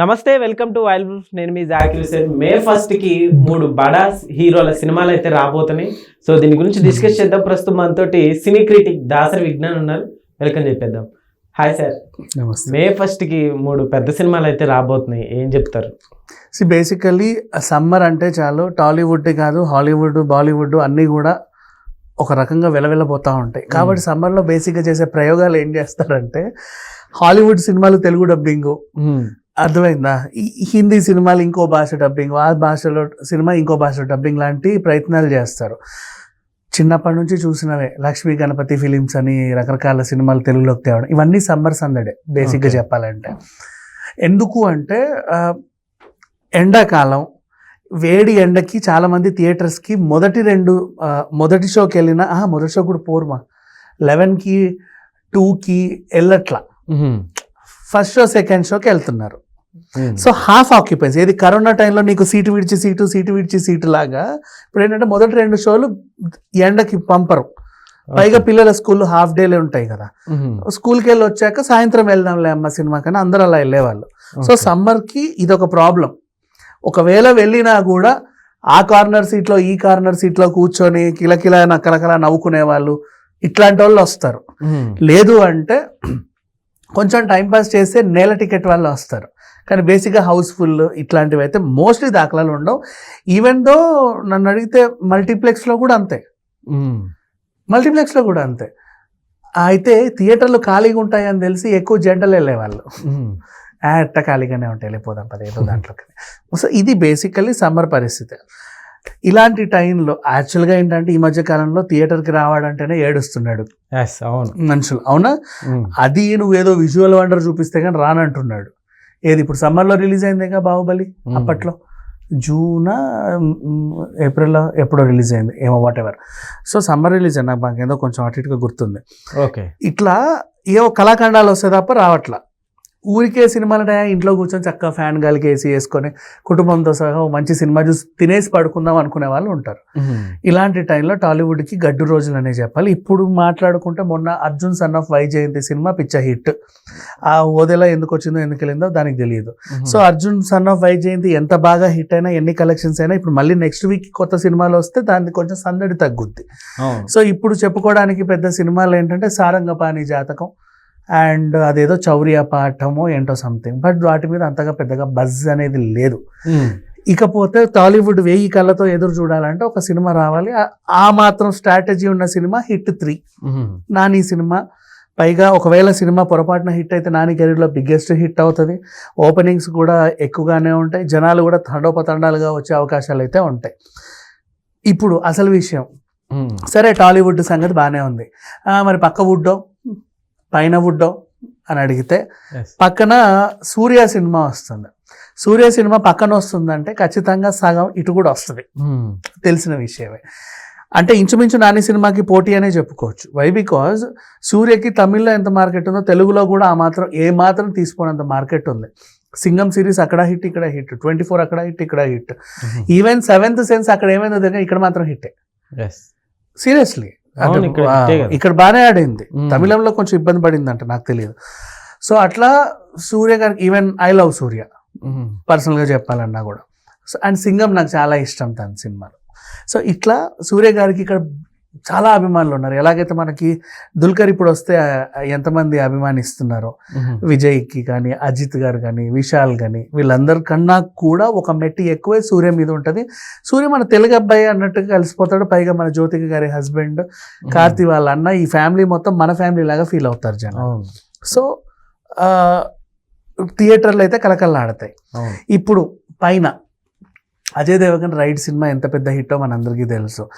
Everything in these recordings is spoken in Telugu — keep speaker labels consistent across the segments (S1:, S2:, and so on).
S1: నమస్తే వెల్కమ్ టు వైల్డ్ ప్రూఫ్. నేను మీ జాకిర్ హుసేన్ మే ఫస్ట్కి మూడు బడా హీరోల సినిమాలు అయితే రాబోతున్నాయి. సో దీని గురించి డిస్కస్ చేద్దాం. ప్రస్తుతం మనతోటి సినీ క్రిటిక్ దాసరి విజ్ఞాన్ ఉన్నారు. వెల్కమ్ చెప్పేద్దాం. Hi sir.
S2: నమస్తే.
S1: మే ఫస్ట్కి మూడు పెద్ద సినిమాలు అయితే రాబోతున్నాయి. ఏం చెప్తారు?
S2: సి బేసికల్లీ సమ్మర్ అంటే చాలు. టాలీవుడ్ కాదు హాలీవుడ్ బాలీవుడ్ అన్నీ కూడా ఒక రకంగా వెలవెలబోతూ ఉంటాయి. కాబట్టి సమ్మర్లో బేసిక్గా చేసే ప్రయోగాలు ఏం చేస్తారంటే హాలీవుడ్ సినిమాలు తెలుగు డబ్బింగ్ అర్థమైందా? హిందీ సినిమాలు ఇంకో భాష డబ్బింగ్ ఆ భాషలో సినిమా ఇంకో భాషలో డబ్బింగ్ లాంటి ప్రయత్నాలు చేస్తారు. చిన్నప్పటి నుంచి చూసినవే. లక్ష్మీ గణపతి ఫిలిమ్స్ అని రకరకాల సినిమాలు తెలుగులోకి తేవడం. ఇవన్నీ సమ్మర్ సందడే బేసిక్గా. చెప్పాలంటే. ఎందుకు అంటే ఎండాకాలం వేడి ఎండకి చాలా మంది థియేటర్స్కి మొదటి రెండు మొదటి షోకి వెళ్ళిన ఆహా, మొదటి షో కూడా పోరుమా? లెవెన్కి టూకి వెళ్ళట్లా. ఫస్ట్ షో సెకండ్ షోకి వెళ్తున్నారు. సో హాఫ్ ఆక్యుపెన్సీ ఏది కరోనా టైంలో నీకు సీటు విడిచి సీటు సీటు విడిచి సీటు లాగా ఇప్పుడు ఏంటంటే మొదటి రెండు షోలు ఎండకి పంపరు. పైగా పిల్లల స్కూల్ హాఫ్ డేలే ఉంటాయి కదా. స్కూల్కి వెళ్ళి వచ్చాక సాయంత్రం వెళ్దాంలే అమ్మ సినిమా కానీ అందరూ అలా వెళ్ళేవాళ్ళు. సో సమ్మర్కి ఇది ఒక ప్రాబ్లం ఒకవేళ వెళ్ళినా కూడా ఆ కార్నర్ సీట్లో ఈ కార్నర్ సీట్లో కూర్చొని కిలకిల నక్కలకల నవ్వుకునే వాళ్ళు ఇట్లాంటి వాళ్ళు వస్తారు లేదు అంటే కొంచెం టైంపాస్ చేస్తే నేల టికెట్ వాళ్ళు వస్తారు. కానీ బేసిక్గా హౌస్ఫుల్ ఇట్లాంటివి అయితే మోస్ట్లీ దాఖలాలు ఉండవు. ఈవెన్ దో నన్ను అడిగితే మల్టీప్లెక్స్లో కూడా అంతే. మల్టీప్లెక్స్లో కూడా అంతే. అయితే థియేటర్లు ఖాళీగా ఉంటాయని తెలిసి ఎక్కువ జంటలు వెళ్ళేవాళ్ళు ఆ, ఎట్ట ఖాళీగానే ఉంటాయి వెళ్ళిపోదాం పది ఏదో దాంట్లోకి. సో ఇది బేసికల్లీ సమ్మర్ పరిస్థితి. ఇలాంటి టైంలో యాక్చువల్గా ఏంటంటే ఈ మధ్య కాలంలో థియేటర్కి రావాలంటేనే ఏడుస్తున్నాడు.
S1: అవును.
S2: మనుషులు అవునా? అది నువ్వేదో విజువల్ వండర్ చూపిస్తే కానీ రానంటున్నాడు. ఏది ఇప్పుడు సమ్మర్లో రిలీజ్ అయిందేగా బాహుబలి అప్పట్లో? జూనా ఏప్రిల్ ఎప్పుడో రిలీజ్ అయింది ఏమో whatever so summer release అయింది నాకు మాకేదో కొంచెం అటు ఇటుగా గుర్తుంది.
S1: ఓకే.
S2: ఇట్లా ఏవో కళాఖండాలు వస్తే తప్ప రావట్లా. ఊరికే సినిమాలు ఉంటాయా ఇంట్లో కూర్చొని చక్కగా ఫ్యాన్ గాలికి వేసి వేసుకొని కుటుంబంతో సహా మంచి సినిమా చూసి తినేసి పడుకుందాం అనుకునే వాళ్ళు ఉంటారు. ఇలాంటి టైంలో టాలీవుడ్కి గడ్డు రోజులు అనే చెప్పాలి. ఇప్పుడు మాట్లాడుకుంటే మొన్న అర్జున్ సన్ ఆఫ్ వైజయంతి సినిమా పిచ్చ హిట్. ఆ ఓదెలా ఎందుకు వచ్చిందో ఎందుకు వెళ్ళిందో దానికి తెలియదు. So Arjun son of Vyjayanthi ఎంత బాగా హిట్ అయినా ఎన్ని కలెక్షన్స్ అయినా ఇప్పుడు మళ్ళీ నెక్స్ట్ వీక్ కొత్త సినిమాలు వస్తే దానికి కొంచెం సందడి తగ్గుద్ది. సో ఇప్పుడు చెప్పుకోవడానికి పెద్ద సినిమాలు ఏంటంటే సారంగపాణి జాతకం అండ్ అదేదో చౌర్య పాఠమో ఏంటో సంథింగ్ బట్ వాటి మీద అంతగా పెద్దగా బజ్ అనేది లేదు. ఇకపోతే టాలీవుడ్ వెయ్యి కళ్ళతో ఎదురు చూడాలంటే ఒక సినిమా రావాలి. ఆ- మాత్రం స్ట్రాటజీ ఉన్న సినిమా హిట్ త్రీ. నాని సినిమా. పైగా ఒకవేళ సినిమా పొరపాటున హిట్ అయితే నాని కెరీర్లో బిగ్గెస్ట్ హిట్ అవుతుంది. ఓపెనింగ్స్ కూడా ఎక్కువగానే ఉంటాయి. జనాలు కూడా తండోపతండాలుగా వచ్చే అవకాశాలు అయితే ఉంటాయి. ఇప్పుడు అసలు విషయం. సరే టాలీవుడ్ సంగతి బాగానే ఉంది. మరి పక్క వుడ్డో పైన వుడ్డో అని అడిగితే పక్కన సూర్య సినిమా వస్తుంది. సూర్య సినిమా పక్కన వస్తుందంటే ఖచ్చితంగా సగం ఇటు కూడా వస్తుంది. తెలిసిన విషయమే. అంటే ఇంచుమించు నాని సినిమాకి పోటీ అనే చెప్పుకోవచ్చు. వై బికాజ్ సూర్యకి తమిళ్ళో ఎంత మార్కెట్ ఉందో తెలుగులో కూడా ఆ మాత్రం ఏ మాత్రం తీసుకోనంత మార్కెట్ ఉంది. సింగం సిరీస్ అక్కడ హిట్ ఇక్కడ హిట్. ట్వంటీ ఫోర్ అక్కడ హిట్ ఇక్కడ హిట్. ఈవెన్ సెవెంత్ సెన్స్ అక్కడ ఏమైందో తెలియదు ఇక్కడ మాత్రం హిట్టే.
S1: ఎస్
S2: సీరియస్లీ
S1: ఇక్కడ
S2: బాగానే ఆడింది. తమిళంలో కొంచెం ఇబ్బంది పడింది అంట నాకు తెలియదు. సో అట్లా సూర్య గారికి ఈవెన్ ఐ లవ్ సూర్య. పర్సనల్గా చెప్పాలన్నా కూడా. సో అండ్ సింగం నాకు చాలా ఇష్టం తన సినిమాలో. సో ఇట్లా సూర్య గారికి ఇక్కడ చాలా అభిమానులు ఉన్నారు. ఎలాగైతే మనకి దుల్కర్ ఇప్పుడు వస్తే ఎంతమంది అభిమానిస్తున్నారో విజయ్కి కానీ అజిత్ గారు కానీ విశాల్ కానీ వీళ్ళందరికన్నా కూడా ఒక మెట్టి ఎక్కువే సూర్య మీద ఉంటుంది. సూర్య మన తెలుగు అబ్బాయి అన్నట్టుగా కలిసిపోతాడు. పైగా మన జ్యోతిక గారి హస్బెండ్ కార్తీ వాళ్ళ అన్న ఈ ఫ్యామిలీ మొత్తం మన ఫ్యామిలీ లాగా ఫీల్ అవుతారు జనం. సో థియేటర్లు అయితే కలకల్లాడతాయి ఇప్పుడు పైన అజయ్ దేవగన్ రైడ్ సినిమా ఎంత పెద్ద హిట్టో మనందరికీ తెలుసు.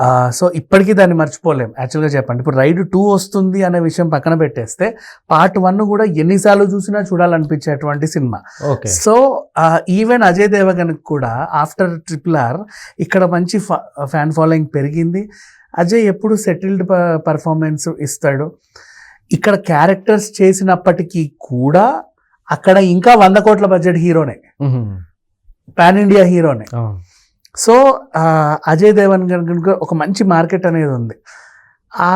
S2: ఆ, సో ఇప్పటికీ దాన్ని మర్చిపోలేం. యాక్చువల్గా చెప్పండి. ఇప్పుడు రైడ్ టూ వస్తుంది అనే విషయం పక్కన పెట్టేస్తే పార్ట్ వన్ కూడా ఎన్నిసార్లు చూసినా చూడాలనిపించేటువంటి cinema.
S1: Okay
S2: so even Ajay Devgan కూడా ఆఫ్టర్ ట్రిపుల్ ఆర్ ఇక్కడ మంచి ఫ్యాన్ ఫాలోయింగ్ పెరిగింది. అజయ్ ఎప్పుడు సెటిల్డ్ పర్ఫార్మెన్స్ ఇస్తాడు. ఇక్కడ క్యారెక్టర్స్ చేసినప్పటికీ కూడా అక్కడ ఇంకా వంద కోట్ల బడ్జెట్ హీరోనే. పాన్ ఇండియా హీరోనే. సో అజయ్ దేవన్ గారికి ఒక మంచి మార్కెట్ అనేది ఉంది. ఆ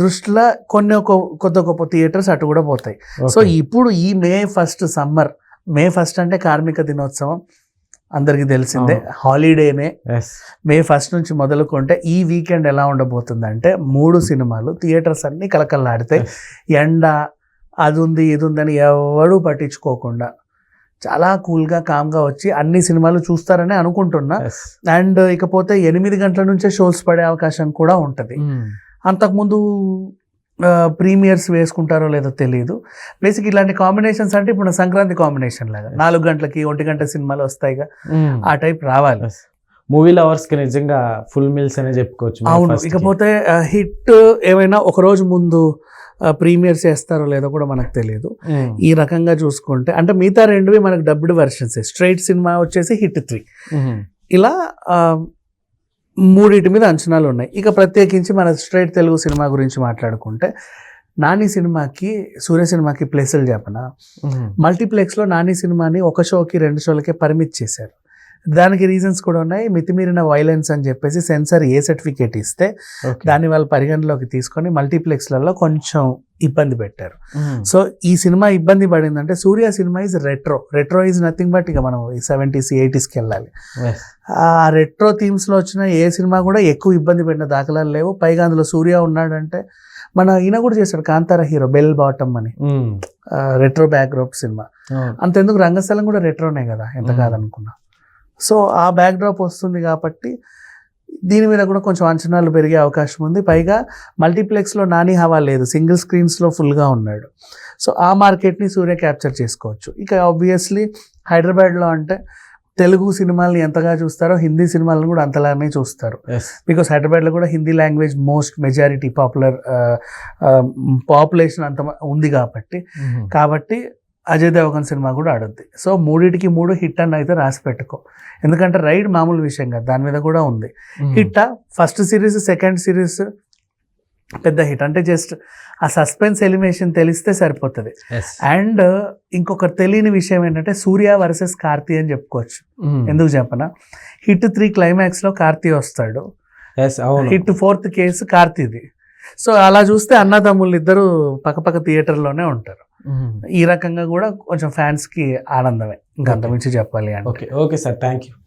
S2: దృష్టిలో కొన్ని ఒక కొత్త గొప్ప థియేటర్స్ అటు కూడా పోతాయి. సో ఇప్పుడు ఈ May first summer May first అంటే కార్మిక దినోత్సవం అందరికీ తెలిసిందే. హాలిడేనే. మే ఫస్ట్ నుంచి మొదలుకుంటే ఈ వీకెండ్ ఎలా ఉండబోతుందంటే మూడు సినిమాలు థియేటర్స్ అన్ని కలకల్లాడితే ఎండ అది ఉంది ఇది ఉందని ఎవడూ పట్టించుకోకుండా చాలా కూల్గా కామ్గా వచ్చి అన్ని సినిమాలు చూస్తారని అనుకుంటున్నా. అండ్ ఇకపోతే ఎనిమిది గంటల నుంచే షోస్ పడే అవకాశం కూడా ఉంటుంది. అంతకుముందు ప్రీమియర్స్ వేసుకుంటారో లేదో తెలియదు బేసిక్ ఇలాంటి కాంబినేషన్స్ అంటే ఇప్పుడు సంక్రాంతి కాంబినేషన్ లాగా. నాలుగు గంటలకి ఒంటి గంట సినిమాలు వస్తాయిగా. ఆ టైప్ రావాలి.
S1: మూవీ లవర్స్కి నిజంగా ఫుల్ మీల్స్ అనే చెప్పుకోవచ్చు
S2: అవును
S1: 1st కి.
S2: ఇకపోతే హిట్ ఏమైనా ఒక రోజు ముందు ప్రీమియర్స్ చేస్తారో లేదో కూడా మనకు తెలియదు. ఈ రకంగా చూసుకుంటే అంటే మిగతా రెండువి మనకు డబ్బుడ్ వెర్షన్స్ స్ట్రైట్ సినిమా వచ్చేసి హిట్ త్రీ. ఇలా మూడింటి మీద అంచనాలు ఉన్నాయి ఇక ప్రత్యేకించి మన స్ట్రైట్ తెలుగు సినిమా గురించి మాట్లాడుకుంటే నాని సినిమాకి సూర్య సినిమాకి ప్లేసులు చెప్పన. మల్టీప్లెక్స్లో నాని సినిమాని ఒక షోకి రెండు షోలకే పరిమితి చేశారు దానికి రీజన్స్ కూడా ఉన్నాయి మితిమీరిన వైలెన్స్ అని చెప్పేసి సెన్సార్ ఏ సర్టిఫికేట్ ఇస్తే. దాన్ని వాళ్ళు పరిగణలోకి తీసుకొని మల్టీప్లెక్స్లలో కొంచెం ఇబ్బంది పెట్టారు
S1: మ్మ్.
S2: సో ఈ సినిమా ఇబ్బంది పడిందంటే Suriya cinema is retro retro is nothing but ఇక మనం ఈ సెవెంటీస్ ఎయిటీస్కి వెళ్ళాలి. ఆ రెట్రో థీమ్స్లో వచ్చిన ఏ సినిమా కూడా ఎక్కువ ఇబ్బంది పెట్టిన దాఖలాలు లేవు పైగా అందులో సూర్య ఉన్నాడంటే మన ఈయన కూడా చేశాడు కాంతార హీరో బెల్ బాటమ్ అని. రెట్రో బ్యాక్డ్రాప్ సినిమా
S1: అవును.
S2: అంతెందుకు రంగస్థలం కూడా రెట్రోనే కదా ఎంత
S1: Mm.
S2: కాదనుకున్నా సో ఆ బ్యాక్డ్రాప్ వస్తుంది కాబట్టి దీని మీద కూడా కొంచెం అంచనాలు పెరిగే అవకాశం ఉంది పైగా మల్టీప్లెక్స్లో నాని హవా లేదు సింగిల్ స్క్రీన్స్లో ఫుల్గా ఉన్నాడు సో ఆ మార్కెట్ని సూర్య క్యాప్చర్ చేసుకోవచ్చు ఇక ఆబ్వియస్లీ హైదరాబాద్లో అంటే తెలుగు సినిమాల్ని ఎంతగా చూస్తారో హిందీ సినిమాలను కూడా అంతలానే చూస్తారు. బికాస్ హైదరాబాద్లో కూడా Hindi language most majority popular population అంత ఉంది కాబట్టి. కాబట్టి అజయ్ దేవగన్ సినిమా కూడా ఆడుద్ది. సో మూడింటికి మూడు హిట్ అని అయితే రాసి పెట్టుకో. ఎందుకంటే రైడ్ మామూలు విషయం కాదు దాని మీద కూడా ఉంది. Hit first series second series పెద్ద హిట్. అంటే జస్ట్ ఆ సస్పెన్స్ ఎలిమేషన్ తెలిస్తే సరిపోతుంది. అండ్ ఇంకొక తెలియని విషయం ఏంటంటే సూర్య వర్సెస్ కార్తీ అని చెప్పుకోవచ్చు. ఎందుకు చెప్పనా? హిట్ త్రీ క్లైమాక్స్లో కార్తీ వస్తాడు. హిట్ ఫోర్త్ కేసు కార్తీది. సో అలా చూస్తే అన్నదమ్ములు ఇద్దరు పక్కపక్క థియేటర్లోనే ఉంటారు. ఈ రకంగా కూడా కొంచెం ఫ్యాన్స్కి ఆనందమే. ఇంకా అంతమించి చెప్పాలి అంటే.
S1: Okay. Okay sir. Thank you